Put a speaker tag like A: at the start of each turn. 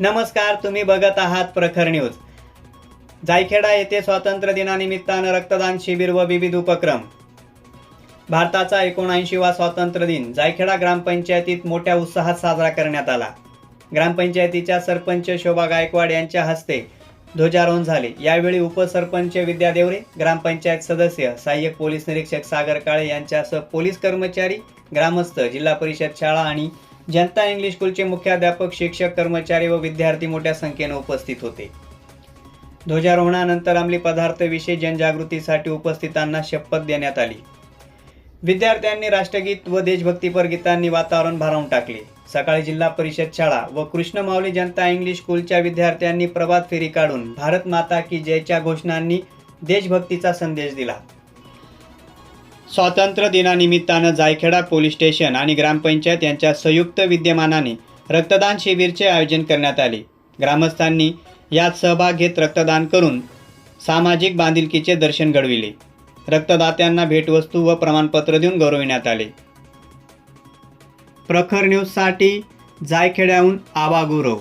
A: नमस्कार तुम्ही बघत आहात प्रखर न्यूज. जायखेडा येथे स्वातंत्र्य दिनानिमित्तानं रक्तदान शिबिर व विविध उपक्रम. भारताचा एकोणऐंशीवा स्वातंत्र्य दिन जायखेडा ग्रामपंचायतीत मोठ्या उत्साहात साजरा करण्यात आला. ग्रामपंचायतीच्या सरपंच शोभा गायकवाड यांच्या हस्ते ध्वजारोहण झाले. यावेळी उपसरपंच विद्या देवरे ग्रामपंचायत सदस्य सहाय्यक पोलीस निरीक्षक सागर काळे यांच्यासह पोलीस कर्मचारी ग्रामस्थ जिल्हा परिषद शाळा आणि जनता इंग्लिश स्कूलचे मुख्याध्यापक शिक्षक कर्मचारी व विद्यार्थी मोठ्या संख्येने उपस्थित होते. ध्वजारोहणानंतर अंमली पदार्थविषयी जनजागृतीसाठी उपस्थितांना शपथ देण्यात आली. विद्यार्थ्यांनी राष्ट्रगीत व देशभक्तीपर गीतांनी वातावरण भारावून टाकले. सकाळी जिल्हा परिषद शाळा व कृष्ण माऊली जनता इंग्लिश स्कूलच्या विद्यार्थ्यांनी प्रभात फेरी काढून भारत माता की जयच्या घोषणांनी देशभक्तीचा संदेश दिला. स्वातंत्र्य दिनानिमित्तानं जायखेडा पोलीस स्टेशन आणि ग्रामपंचायत यांच्या संयुक्त विद्यमानाने रक्तदान शिबिरचे आयोजन करण्यात आले. ग्रामस्थांनी यात सहभाग घेत रक्तदान करून सामाजिक बांधिलकीचे दर्शन घडविले. रक्तदात्यांना भेटवस्तू व प्रमाणपत्र देऊन गौरविण्यात आले. प्रखर न्यूजसाठी जायखेड्याहून आबा गुरव